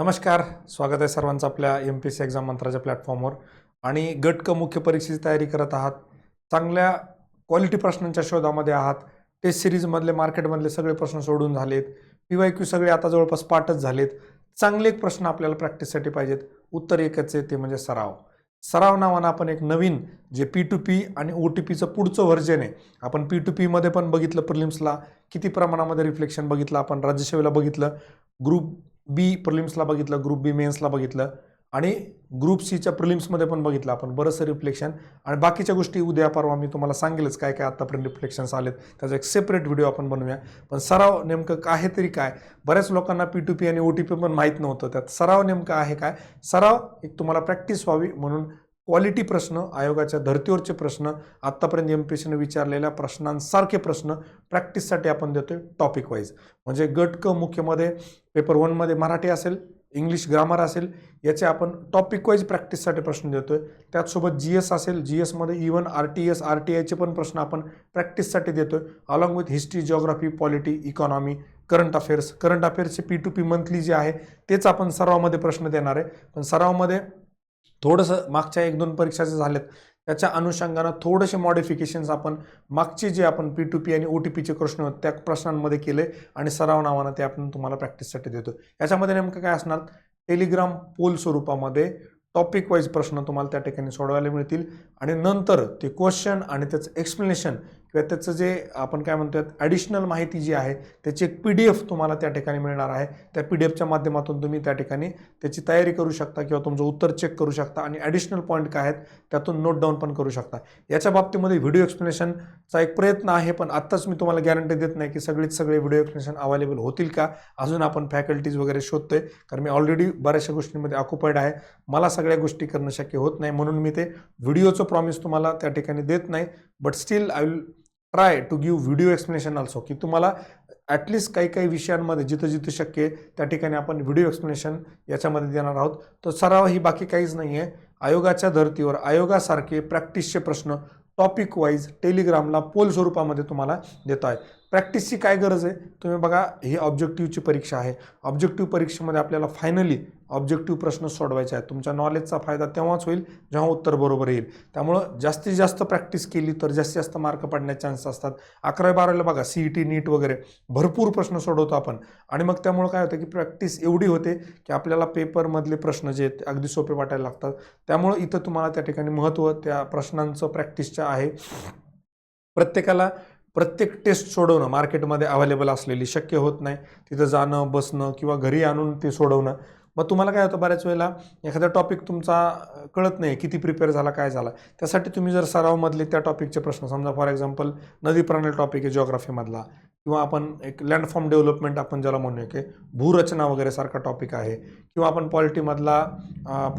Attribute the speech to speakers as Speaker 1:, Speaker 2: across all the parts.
Speaker 1: नमस्कार स्वागत आहे सर्वांचं आपल्या एम पी सी एक्झाम मंत्राच्या प्लॅटफॉर्मवर आणि गट क मुख्य परीक्षेची तयारी करत आहात चांगल्या क्वालिटी प्रश्नांच्या शोधामध्ये आहात टेस्ट सिरीजमधले मार्केटमधले सगळे प्रश्न सोडून झालेत पी वाय क्यू सगळे आता जवळपास पाठच झालेत. चांगले एक प्रश्न आपल्याला प्रॅक्टिससाठी पाहिजेत उत्तर एकच आहे ते म्हणजे सराव. सराव नावानं आपण एक नवीन जे पी टू पी आणि ओ टी पीचं पुढचं व्हर्जन आहे आपण पी टू पीमध्ये पण बघितलं प्रिलिम्सला किती प्रमाणामध्ये रिफ्लेक्शन बघितलं आपण राज्यसेवेला बघितलं ग्रुप बी प्रिलिम्सला बघितलं ग्रुप बी मेन्सला बघितलं आणि ग्रुप सीच्या प्रिलिम्समध्ये पण बघितलं आपण. बरंचसं रिफ्लेक्शन. आणि बाकीच्या गोष्टी उद्या परवा मी तुम्हाला सांगेलच काय काय आत्तापर्यंत रिफ्लेक्शन्स आलेत. त्याचा एक सेपरेट व्हिडिओ आपण बनवूया. पण सराव नेमकं काय तरी काय? बऱ्याच लोकांना पी टू पी आणि ओ टी पी पण माहीत नव्हतं. त्यात सराव नेमकं आहे काय? सराव एक तुम्हाला प्रॅक्टिस व्हावी म्हणून क्वालिटी प्रश्न आयोगाच्या धर्तीवरचे प्रश्न आत्तापर्यंत एम पी सीने विचारलेल्या प्रश्नांसारखे प्रश्न प्रॅक्टिससाठी आपण देतोय टॉपिक वाईज म्हणजे गट क मुख्यमध्ये पेपर वनमध्ये मराठी असेल इंग्लिश ग्रामर असेल याचे आपण टॉपिक वाईज प्रॅक्टिससाठी प्रश्न देतोय. त्याचसोबत जी एस असेल जी एसमध्ये even R T S R T आयचे पण प्रश्न आपण प्रॅक्टिससाठी देतोय. Along with history geography polity economy current affairs current अफेअर्सचे P to P monthly जे आहे तेच आपण सरावामध्ये प्रश्न देणार आहे. पण सरावामध्ये थोडंसं मागच्या एक दोन परीक्षा जे झाल्यात त्याच्या अनुषंगानं थोडेसे मॉडिफिकेशन्स आपण मागचे जे आपण पी टू पी आणि ओ टी पीचे प्रश्न त्या प्रश्नांमध्ये केले आणि सराव नावानं ते आपण तुम्हाला प्रॅक्टिससाठी देतो याच्यामध्ये नेमकं काय असणार? टेलिग्राम पोल स्वरूपामध्ये टॉपिक वाईज प्रश्न तुम्हाला त्या ठिकाणी सोडवायला मिळतील आणि नंतर ते क्वेश्चन आणि त्याचं एक्सप्लेनेशन किंवा त्याचं जे आपण काय म्हणतो ॲडिशनल माहिती जी आहे त्याची एक पी डी एफ तुम्हाला त्या ठिकाणी मिळणार आहे. त्या पी डी एफच्या माध्यमातून तुम्ही त्या ठिकाणी त्याची तयारी करू शकता किंवा तुमचं उत्तर चेक करू शकता आणि ॲडिशनल पॉईंट काय आहेत त्यातून नोट डाऊन पण करू शकता. याच्या बाबतीमध्ये व्हिडिओ एक्सप्लेनेशनचा एक प्रयत्न आहे पण आत्ताच मी तुम्हाला गॅरंटी देत नाही की सगळीच सगळे व्हिडिओ एक्सप्लेनेशन अवेलेबल होतील का? अजून आपण फॅकल्टीज वगैरे शोधतोय कारण मी ऑलरेडी बऱ्याचशा गोष्टींमध्ये ऑक्युपाईड आहे. मला सगळ्या गोष्टी करणं शक्य होत नाही म्हणून मी ते व्हिडिओचं प्रॉमिस तुम्हाला त्या ठिकाणी देत नाही. But still I will try to give video explanation also की तुम्हाला ॲटलिस्ट काही काही विषयांमध्ये जिथं जिथं शक्य आहे त्या ठिकाणी आपण व्हिडिओ एक्सप्लेनेशन याच्यामध्ये देणार आहोत. तर सराव ही बाकी काहीच नाही आहे. आयोगाच्या धर्तीवर आयोगासारखे प्रॅक्टिसचे प्रश्न टॉपिक वाईज टेलिग्रामला पोल स्वरूपामध्ये तुम्हाला देत आहे. प्रॅक्टिसची काय गरज आहे? तुम्ही बघा ही ऑब्जेक्टिव्हची परीक्षा आहे. ऑब्जेक्टिव्ह परीक्षेमध्ये आपल्याला फायनली ऑब्जेक्टिव्ह प्रश्न सोडवायचे आहेत. तुमच्या नॉलेजचा फायदा तेव्हाच होईल जेव्हा उत्तर बरोबर येईल. त्यामुळं जास्तीत जास्त प्रॅक्टिस केली तर जास्तीत जास्त मार्क पडण्याचे चान्स असतात. अकरावी बारावीला बघा सी ई टी नीट वगैरे भरपूर प्रश्न सोडवतो आपण. आणि मग त्यामुळं काय होतं की प्रॅक्टिस एवढी होते की आपल्याला पेपरमधले प्रश्न जे आहेत अगदी सोपे वाटायला लागतात. त्यामुळं इथं तुम्हाला त्या ठिकाणी महत्त्व त्या प्रश्नांचं प्रॅक्टिसच्या आहे प्रत्येकाला प्रत्येक टेस्ट सोडवणं मार्केटमध्ये अवेलेबल असलेली शक्य होत नाही. तिथं जाणं बसणं किंवा घरी आणून ते सोडवणं मग तुम्हाला काय होतं बऱ्याच वेळेला एखादा टॉपिक तुमचा कळत नाही किती प्रिपेअर झाला काय झाला. त्यासाठी तुम्ही जर सरावमधले त्या टॉपिकचे प्रश्न समजा फॉर एक्झाम्पल नदी प्रणाली टॉपिक आहे जिओग्राफीमधला किंवा आपण एक लँडफॉर्म डेव्हलपमेंट आपण ज्याला म्हणूया की भूरचना वगैरे सारखा टॉपिक आहे. किंवा आपण पॉलिटीमधला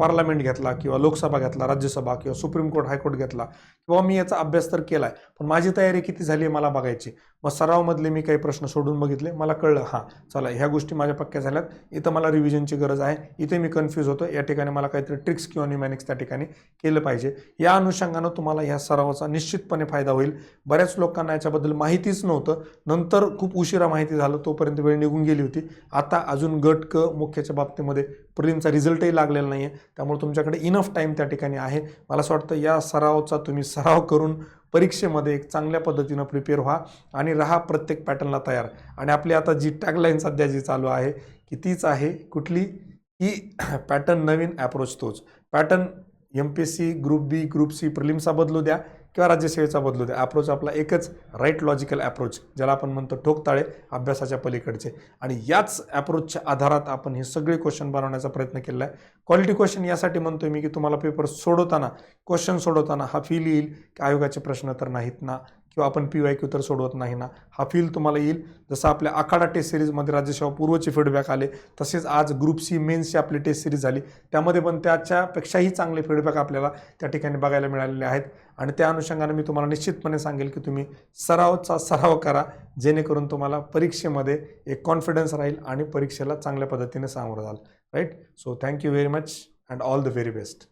Speaker 1: पार्लमेंट घेतला किंवा लोकसभा घेतला राज्यसभा किंवा सुप्रीम कोर्ट हायकोर्ट घेतला किंवा मी याचा अभ्यास तर केला आहे पण माझी तयारी किती झाली आहे मला बघायची. मग सरावमधले मी काही प्रश्न सोडून बघितले. मला कळलं हां चला ह्या गोष्टी माझ्या पक्क्या झाल्यात. इथं मला रिव्हिजनची गरज आहे. इथे मी कन्फ्यूज होतो या ठिकाणी मला काहीतरी ट्रिक्स किंवा न्यूमॅनिक्स त्या ठिकाणी केलं पाहिजे. या अनुषंगानं तुम्हाला ह्या सरावाचा निश्चितपणे फायदा होईल. बऱ्याच लोकांना याच्याबद्दल माहितीच नव्हतं. नंतर खूप उशिरा माहिती झालं तोपर्यंत वेळ निघून गेली होती. आता अजून गट क मुख्याच्या बाबतीमध्ये प्रिलिमचा रिझल्टही लागलेला नाही आहे त्यामुळे तुमच्याकडे इनफ टाईम त्या ठिकाणी आहे. मला असं वाटतं या सरावचा तुम्ही सराव करून परीक्षेमध्ये एक चांगल्या पद्धतीनं प्रिपेअर व्हा आणि राहा प्रत्येक पॅटर्नला तयार. आणि आपली आता जी टॅगलाईन सध्या जी चालू आहे की तीच आहे कुठली? की पॅटर्न नवीन ॲप्रोच तोच. Pattern M P S C group B group C प्रिलिमचा बदलू द्या. किंवा राज्यसेवेचा बदलू द्या अप्रोच आपला एकच राईट लॉजिकल अप्रोच ज्याला आपण म्हणतो ठोकताळे अभ्यासाच्या पलीकडचे. आणि याच अप्रोचच्या आधारात आपण हे सगळे क्वेश्चन बनवण्याचा प्रयत्न केला आहे. क्वालिटी क्वेश्चन यासाठी म्हणतोय मी की तुम्हाला पेपर सोडवताना क्वेश्चन सोडवताना हा फील येईल की आयोगाचे प्रश्न तर नाहीत ना? किंवा आपण पी वाय क्यू तर सोडवत नाही ना. हा फील तुम्हाला येईल. जसं आपल्या आखाडा टेस्ट सिरीजमध्ये राज्यसेवा पूर्वचे फीडबॅक आले तसेच आज ग्रुप सी मेन्सची आपली टेस्ट सिरीज झाली. त्यामध्ये पण त्याच्यापेक्षाही चांगले फीडबॅक आपल्याला त्या ठिकाणी बघायला मिळालेले आहेत. आणि त्या अनुषंगाने मी तुम्हाला निश्चितपणे सांगेल की तुम्ही सरावचा सराव करा जेणेकरून तुम्हाला परीक्षेमध्ये एक कॉन्फिडन्स राहील आणि परीक्षेला चांगल्या पद्धतीने सामोरं जाल. Right so thank you very much and all the very best